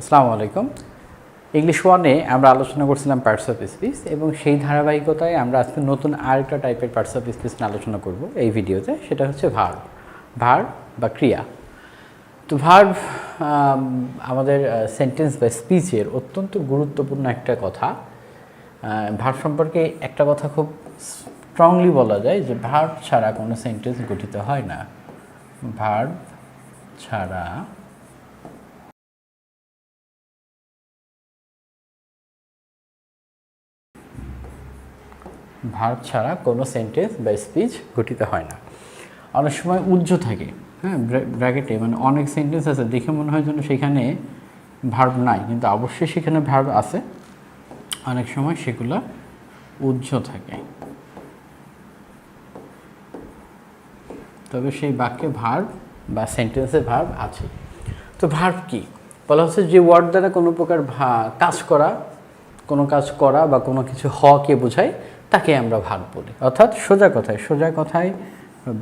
আসসালামু আলাইকুম। ইংলিশ ওয়ানে আমরা আলোচনা করছিলাম পার্টস অফ স্পিচ এবং সেই ধারাবাহিকতায় আমরা আজকে নতুন আরেকটা টাইপের পার্টস অফ স্পিচ নিয়ে আলোচনা করব এই ভিডিওতে, সেটা হচ্ছে ভার ভার বা ক্রিয়া। তো ভার আমাদের সেন্টেন্স বা স্পিচের অত্যন্ত গুরুত্বপূর্ণ একটা কথা। ভার সম্পর্কে একটা কথা খুব স্ট্রংলি বলা যায় যে ভার ছাড়া কোনো সেন্টেন্স গঠিত হয় না। ভার ছাড়া ভার্ব ছাড়া কোনো সেন্টেন্স বা স্পিচ গঠিত হয় না। অনেক সময় উজ্জ্ব থাকে হ্যাঁ ব্র্যাকেটে মানে অনেক সেন্টেন্স আছে, দেখে মনে হয় যেন সেখানে ভার্ব নাই, কিন্তু অবশ্যই সেখানে ভার্ব আছে। অনেক সময় সেগুলো উজ্জ্ব থাকে। তবে সেই বাক্যে ভার্ব বা সেন্টেন্সে ভার্ব আছে। তো ভার্ব কি? বলা হচ্ছে যে ওয়ার্ড দ্বারা কোনো প্রকার কাজ করা, কোনো কাজ করা বা কোনো কিছু হওয়াকে বোঝায় তাকে আমরা ভাগ বলি। অর্থাৎ সোজা কথায় সোজা কথায়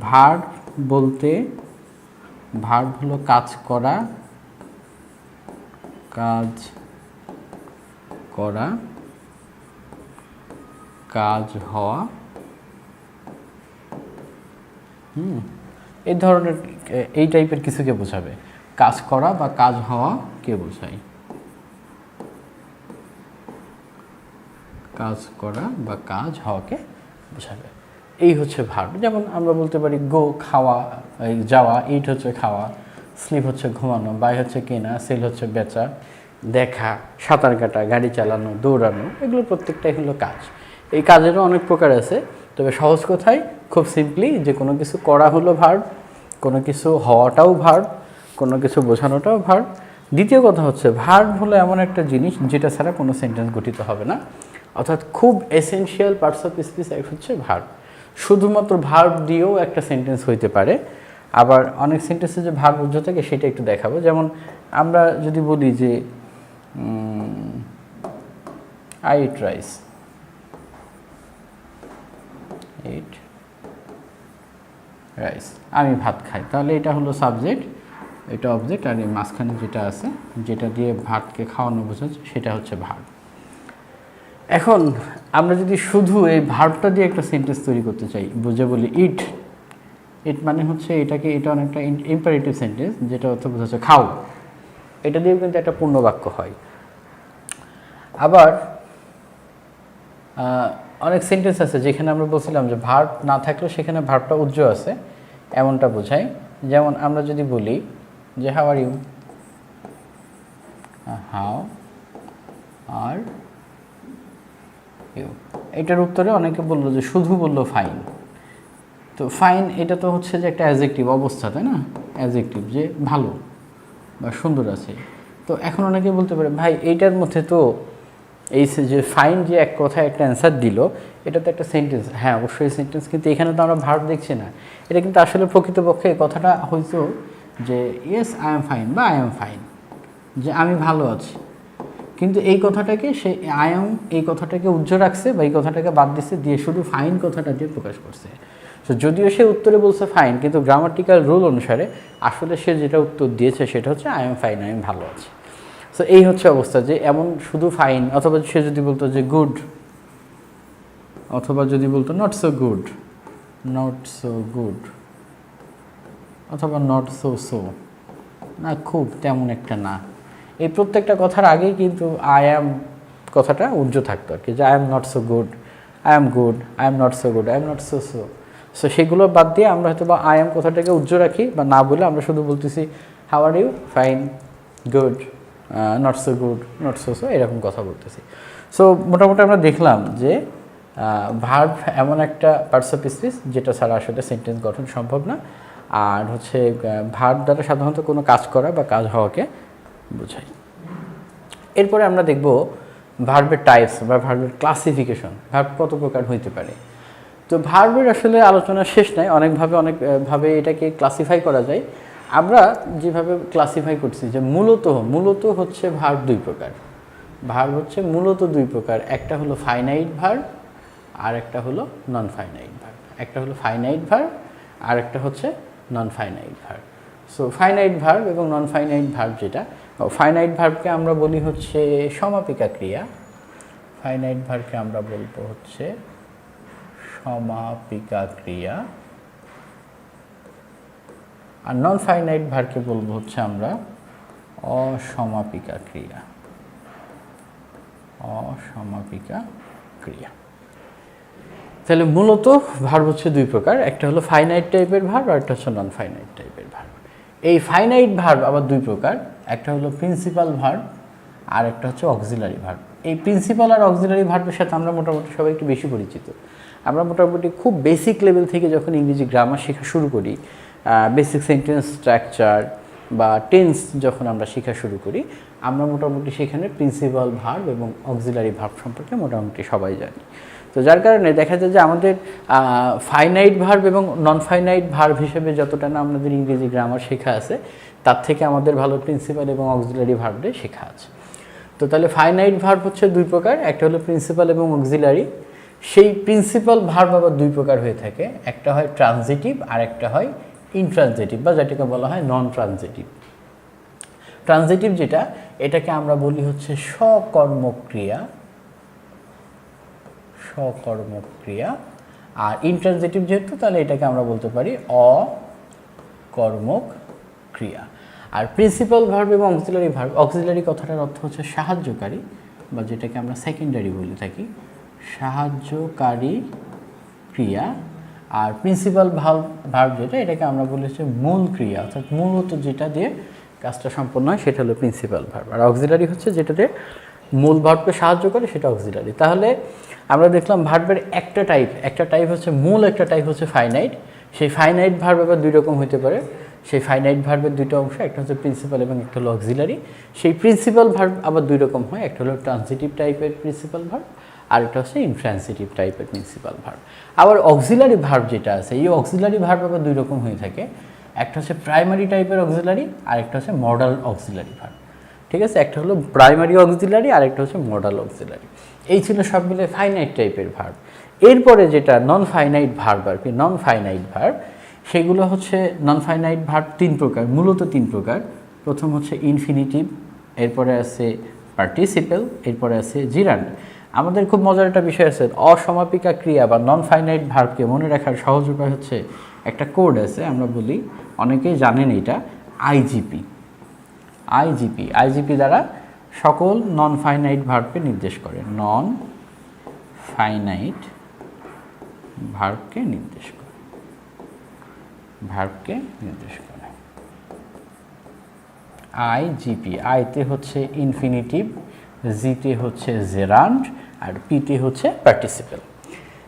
ভার্ব বলতে ভার্ব হলো কাজ করা কাজ করা, কাজ হওয়া, হুম, এই ধরনের এই টাইপের কিছুকে বোঝাবে? কাজ করা বা কাজ হওয়া কে বোঝায়? কাজ করা বা কাজ হওয়াকে বোঝাবে। এই হচ্ছে ভার্ব যেমন আমরা বলতে পারি গো, খাওয়া যাওয়া ইট হচ্ছে খাওয়া স্লিপ হচ্ছে ঘুমানো বাই হচ্ছে কেনা সেল হচ্ছে বেচা, দেখা, সাঁতার কাটা, গাড়ি চালানো, দৌড়ানো, এগুলো প্রত্যেকটাই হলো কাজ। এই কাজেরও অনেক প্রকার আছে, তবে সহজ কথায় খুব সিম্পলি যে কোনো কিছু করা হলো ভার্ব কোনো কিছু হওয়াটাও ভার্ব কোনো কিছু বোঝানোটাও ভার্ব দ্বিতীয় কথা হচ্ছে ভার্ব হলো এমন একটা জিনিস যেটা ছাড়া কোনো সেন্টেন্স গঠিত হবে না। অর্থাৎ খুব এসেনশিয়াল পার্টস অফ স্পিচ হচ্ছে ভার্ব শুধুমাত্র ভার্ব দিয়েও একটা সেন্টেন্স হইতে পারে। আবার অনেক সেন্টেন্সে যে ভার্ব উজ্জ্ব থাকে, সেটা একটু দেখাবো। যেমন আমরা যদি বলি যে I eat rice eat rice আমি ভাত খাই। তাহলে এটা হলো সাবজেক্ট এটা অবজেক্ট আর এই মাঝখানে যেটা আছে, যেটা দিয়ে ভাতকে খাওয়ানো বোঝাচ্ছে, সেটা হচ্ছে ভার্ব এখন আমরা যদি শুধু এই ভার্বটা দিয়ে একটা সেন্টেন্স তৈরি করতে চাই, বুঝে বলি ইট ইট মানে হচ্ছে এটাকে এটা অনেকটা ইম্পারেটিভ সেন্টেন্স যেটা অর্থ বোঝাচ্ছে খাও। এটা দিয়েও কিন্তু একটা পূর্ণ বাক্য হয়। আবার অনেক সেন্টেন্স আছে যেখানে আমরা বলছিলাম যে ভার্ব না থাকলেও সেখানে ভার্বটা উজ্জ্ব আছে, এমনটা বোঝায়। যেমন আমরা যদি বলি যে how are you how are you এটার উত্তরে অনেকে বলল যে শুধু বলল ফাইন তো ফাইন এটা তো হচ্ছে যে একটা অ্যাজেক্টিভ অবস্থা, তাই না? অ্যাজেক্টিভ যে ভালো বা সুন্দর আছে। তো এখন অনেকে বলতে পারে, ভাই, এইটার মধ্যে তো এই যে ফাইন যে এক কথায় একটা অ্যান্সার দিল এটা তো একটা সেন্টেন্স হ্যাঁ অবশ্যই সেন্টেন্স কিন্তু এখানে তো আমরা ভার্ব দেখছি না। এটা কিন্তু আসলে প্রকৃতপক্ষে কথাটা হয়তো যে ইয়েস আই এম ফাইন বা আই এম ফাইন যে, আমি ভালো আছি। কিন্তু এই কথাটাকে সে এম এই কথাটাকে উজ্জ্ব রাখছে বা এই কথাটাকে বাদ দিচ্ছে দিয়ে শুধু ফাইন কথাটা দিয়ে প্রকাশ করছে। তো যদিও সে উত্তরে বলছে ফাইন কিন্তু গ্রামাটিক্যাল রুল অনুসারে আসলে সে যেটা উত্তর দিয়েছে সেটা হচ্ছে আই এম ফাইন আমি ভালো আছি। সো এই হচ্ছে অবস্থা যে এমন শুধু ফাইন অথবা সে যদি বলতো যে গুড অথবা যদি বলতো not so good not so good অথবা নট সো সো না খুব তেমন একটা না। এই প্রত্যেকটা কথার আগেই কিন্তু আই অ্যাম কথাটা উজ্জ্ব থাকতো আর কি, যে I am not so good I am good I am not so good I am not so so so সেগুলো বাদ দিয়ে আমরা হয়তো বা আই এম কথাটাকে উজ্জ্ব রাখি বা না বলে আমরা শুধু বলতেছি how are you fine good not so good not so so এরকম কথা বলতেছি। সো মোটামুটি আমরা দেখলাম যে ভার্ব এমন একটা পার্টস অফ স্পিচ যেটা ছাড়া আসলে সেন্টেন্স গঠন সম্ভব না। আর হচ্ছে ভার্ব দ্বারা সাধারণত কোনো কাজ করা বা কাজ হওয়াকে বোঝায় এরপরে আমরা দেখব ভার্বের টাইপস বা ভার্বের ক্লাসিফিকেশন ভার্ব কত প্রকার হইতে পারে। তো ভার্বের আসলে আলোচনা শেষ নাই, অনেকভাবে অনেকভাবে এটাকে ক্লাসিফাই করা যায়। আমরা যেভাবে ক্লাসিফাই করছি যে মূলত মূলত হচ্ছে ভার্ব দুই প্রকার। ভার্ব হচ্ছে মূলত দুই প্রকার, একটা হলো ফাইনাইট ভার্ব আর একটা হলো নন ফাইনাইট ভার্ব একটা হলো ফাইনাইট ভার্ব আর একটা হচ্ছে non finite verb so finite verb এবং নন ফাইনাইট ভার্ব যেটা ফাইনাইট ভার্বকে আমরা বলি হচ্ছে সমাপিকা ক্রিয়া। ফাইনাইট ভার্বকে আমরা বলব হচ্ছে সমাপিকা ক্রিয়া। আর নন ফাইনাইট ভার্বকে বলব হচ্ছে আমরা অসমাপিকা ক্রিয়া। অসমাপিকা ক্রিয়া। তাহলে মূলত ভার্ব হচ্ছে দুই প্রকার, একটা হলো ফাইনাইট টাইপের ভার্ব আর একটা হচ্ছে নন ফাইনাইট টাইপের ভার্ব এই ফাইনাইট ভার্ব আবার দুই প্রকার, একটা হলো প্রিন্সিপাল ভার্ব আর একটা হচ্ছে অক্সিলারি ভার্ব এই প্রিন্সিপাল আর অক্সিলারি ভার্বের সাথে আমরা মোটামুটি সবাই একটু বেশি পরিচিত। আমরা মোটামুটি খুব বেসিক লেভেল থেকে যখন ইংরেজি গ্রামার শেখা শুরু করি বেসিক সেন্টেন্স স্ট্রাকচার বা টেন্স যখন আমরা শেখা শুরু করি, আমরা মোটামুটি সেখানে প্রিন্সিপাল ভার্ব এবং অক্সিলারি ভার্ব সম্পর্কে মোটামুটি সবাই জানি। তো যার কারণে দেখা যায় যে আমাদের ফাইনাইট ভার্ব এবং নন ফাইনাইট ভার্ব হিসেবে যতটা না আমাদের ইংরেজি গ্রামার শেখা আছে, তার থেকে আমাদের ভালো প্রিন্সিপাল এবং অক্সিলারি ভার্বটাই শেখা আছে। তো তাহলে ফাইনাইট ভার্ব হচ্ছে দুই প্রকার, একটা হলো প্রিন্সিপাল এবং অক্সিলারি সেই প্রিন্সিপাল ভার্ব আবার দুই প্রকার হয়ে থাকে, একটা হয় ট্রানজিটিভ আর একটা হয় ইনট্রানজিটিভ বা যেটাকে বলা হয় নন ট্রানজিটিভ ট্রানজিটিভ যেটা, এটাকে আমরা বলি হচ্ছে সকর্মক্রিয়া সকর্মক্রিয়া আর ইন্ট্রানজিটিভ যেহেতু, তাহলে এটাকে আমরা বলতে পারি অকর্মক ক্রিয়া আর প্রিন্সিপাল ভার্ব এবং অক্সিলারি ভার্ব অক্সিলারি কথাটার অর্থ হচ্ছে সাহায্যকারী, বা যেটাকে আমরা সেকেন্ডারি বলে থাকি। সাহায্যকারী ক্রিয়া। আর প্রিন্সিপাল ভার্ব ভার্ব যেটা, এটাকে আমরা বলি হচ্ছে মূল ক্রিয়া। অর্থাৎ মূলত যেটা দিয়ে কাজটা সম্পন্ন হয়, সেটা হলো প্রিন্সিপাল ভার্ব আর অক্সিলারি হচ্ছে যেটাতে মূল ভার্বকে সাহায্য করে সেটা অক্সিলারি তাহলে আমরা দেখলাম ভার্বের একটা টাইপ একটা টাইপ হচ্ছে মূল, একটা টাইপ হচ্ছে ফাইনাইট সেই ফাইনাইট ভার্ব আবার দুই রকম হতে পারে। সেই ফাইনাইট ভার্বের দুইটা অংশ, একটা হচ্ছে প্রিন্সিপাল এবং একটা হলো অক্সিলারি সেই প্রিন্সিপাল ভার্ব আবার দুই রকম হয়, একটা হলো ট্রান্সিটিভ টাইপের প্রিন্সিপাল ভার্ব আর একটা হচ্ছে ইনট্রান্সিটিভ টাইপের প্রিন্সিপাল ভার্ব। আবার অক্সিলারি ভার্ব যেটা আছে, এই অক্সিলারি ভার্ব আবার দুই রকম হয়ে থাকে। একটা হচ্ছে প্রাইমারি টাইপের অক্সিলারি আর একটা হচ্ছে মডাল অক্সিলারি ভার্ব। ঠিক আছে? একটা হলো প্রাইমারি অক্সিলারি আর একটা হচ্ছে মডাল অক্সিলারি এই ছিল সব মিলে ফাইনাইট টাইপের ভার্ব এরপরে যেটা নন ফাইনাইট ভার্ব আর কি নন ফাইনাইট ভার্ব সেগুলো হচ্ছে নন ফাইনাইট ভার্ব তিন প্রকার, মূলত তিন প্রকার। প্রথম হচ্ছে ইনফিনিটিভ এরপরে আছে পার্টিসিপেল এরপরে আছে জিরান্ড আমাদের খুব মজার একটা বিষয় আছে, অসমাপিকা ক্রিয়া বা নন ফাইনাইট ভার্বকে মনে রাখার সহজ উপায় হচ্ছে একটা কোড আছে, আমরা বলি, অনেকেই জানেন এটা আইজিপি আইজিপি আইজিপি দ্বারা সকল নন ফাইনাইট ভার্বকে নির্দেশ করে। নন ফাইনাইট ভার্বকে নির্দেশ করে। ভার্বকে নির্দেশ করে। আইজিপি আইতে হচ্ছে ইনফিনিটিভ জিতে হচ্ছে জেরান্ড আর পিতে হচ্ছে পার্টিসিপেল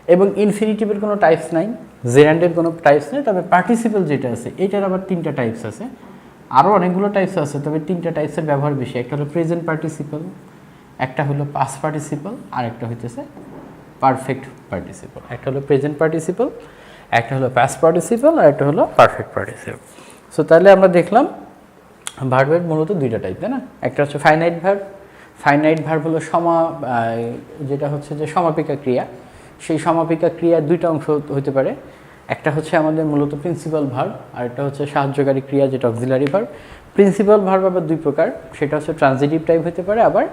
এবং ইনফিনিটিভের কোনো টাইপস নাই জেরান্ডের কোনো টাইপস নেই, তবে পার্টিসিপেল যেটা আছে, এটার আবার তিনটা টাইপস আছে। আরও অনেকগুলো টাইপস আছে, তবে তিনটা টাইপসের ব্যবহার বেশি। একটা হলো প্রেজেন্ট পার্টিসিপল একটা হলো পাস পার্টিসিপল আর একটা হইতেছে পারফেক্ট পার্টিসিপল একটা হলো প্রেজেন্ট পার্টিসিপল একটা হলো পাস পার্টিসিপল আর একটা হলো পারফেক্ট পার্টিসিপল সো তাহলে আমরা দেখলাম ভার্বের মূলত দুইটা টাইপ তাই না? একটা হচ্ছে ফাইনাইট ভার্ব ফাইনাইট ভার্ব হলো সমা যেটা হচ্ছে যে সমাপিকা ক্রিয়া। সেই সমাপিকা ক্রিয়ার দুইটা অংশ হতে পারে। একটা হচ্ছে আমাদের মূলত প্রিন্সিপাল ভার্ব আর একটা হচ্ছে সাহায্যকারী ক্রিয়া, যেটা অক্সিলারি ভার্ব প্রিন্সিপাল ভার্ব আবার দুই প্রকার, সেটা হচ্ছে ট্রানজিটিভ টাইপ হতে পারে, আবার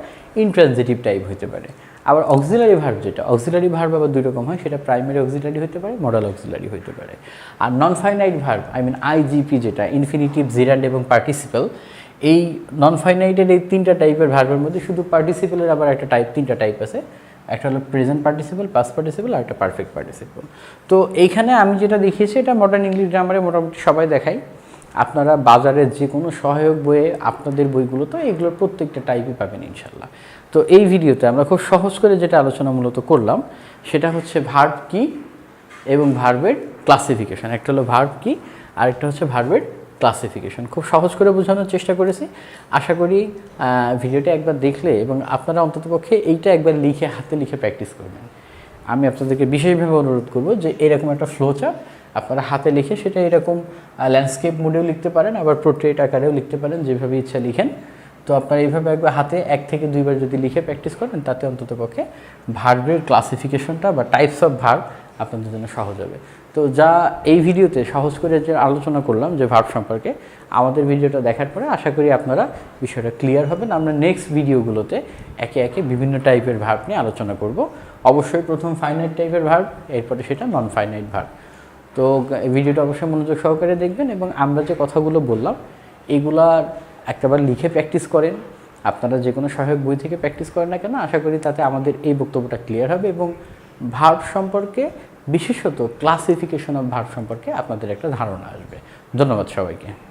ইনট্রানজিটিভ টাইপ হতে পারে। আবার অক্সিলারি ভার্ব যেটা অক্সিলারি ভার্ব আবার দুই রকম হয়, সেটা প্রাইমারি অক্সিলারি হতে পারে মডেল অক্সিলারি হতে পারে। আর non finite verb I mean IGP যেটা ইনফিনিটিভ জিরান্ড এবং পার্টিসিপাল এই নন ফাইনাইটের এই তিনটা টাইপের ভার্বের মধ্যে শুধু পার্টিসিপালের আবার একটা টাইপ তিনটা টাইপ আছে। একটা হলো প্রেজেন্ট পার্টিসিপল পাস পার্টিসিপল আর একটা পারফেক্ট পার্টিসিপল তো এইখানে আমি যেটা দেখিয়েছি, এটা মডার্ন ইংলিশ গ্রামারে মোটামুটি সবাই দেখাই আপনারা বাজারের যে কোনো সহায়ক বইয়ে আপনাদের বইগুলো তো এগুলোর প্রত্যেকটা টাইপই পাবেন ইনশাল্লাহ। তো এই ভিডিওতে আমরা খুব সহজ করে যেটা আলোচনা মূলত করলাম, সেটা হচ্ছে ভার্ব কি এবং ভার্বের ক্লাসিফিকেশন একটা হলো ভার্ব কি আরেকটা হচ্ছে ভার্বের ক্লাসিফিকেশন খুব সহজ করে বোঝানোর চেষ্টা করেছি। আশা করি ভিডিওটা একবার দেখলে এবং আপনারা অন্ততপক্ষে এইটা একবার লিখে, হাতে লিখে প্র্যাকটিস করবেন। আমি আপনাদেরকে বিশেষভাবে অনুরোধ করব যে এরকম একটা ফ্লো চার্ট আপনারা হাতে লিখে সেটা এরকম ল্যান্ডস্কেপ মোডেও লিখতে পারেন, আবার পোর্ট্রেট আকারেও লিখতে পারেন, যেভাবে ইচ্ছা লিখেন। তো আপনারা এইভাবে একবার হাতে এক থেকে দুইবার যদি লিখে প্র্যাকটিস করেন, তাতে অন্ততপক্ষে ভার্বের ক্লাসিফিকেশনটা বা টাইপস অফ ভার্ব আপনাদের জন্য সহজ হবে। তো যা এই ভিডিওতে সহজ করে যে আলোচনা করলাম যে ভার্ব সম্পর্কে, আমাদের ভিডিওটা দেখার পরে আশা করি আপনারা বিষয়টা ক্লিয়ার হবেন। আমরা নেক্সট ভিডিওগুলোতে একে একে বিভিন্ন টাইপের ভার্ব নিয়ে আলোচনা করব। অবশ্যই প্রথম ফাইনাইট টাইপের ভার্ব এরপরে সেটা নন ফাইনাইট ভার্ব তো ভিডিওটা অবশ্যই মনোযোগ সহকারে দেখবেন এবং আমরা যে কথাগুলো বললাম এগুলার একটাবার লিখে প্র্যাকটিস করেন। আপনারা যে কোনো সহায়ক বই থেকে প্র্যাকটিস করেন না কেন, আশা করি তাতে আমাদের এই বক্তব্যটা ক্লিয়ার হবে এবং ভার্ব সম্পর্কে বিশেষত ক্লাসিফিকেশন অফ ভার্ব সম্পর্কে আপনাদের একটা ধারণা আসবে। ধন্যবাদ সবাইকে।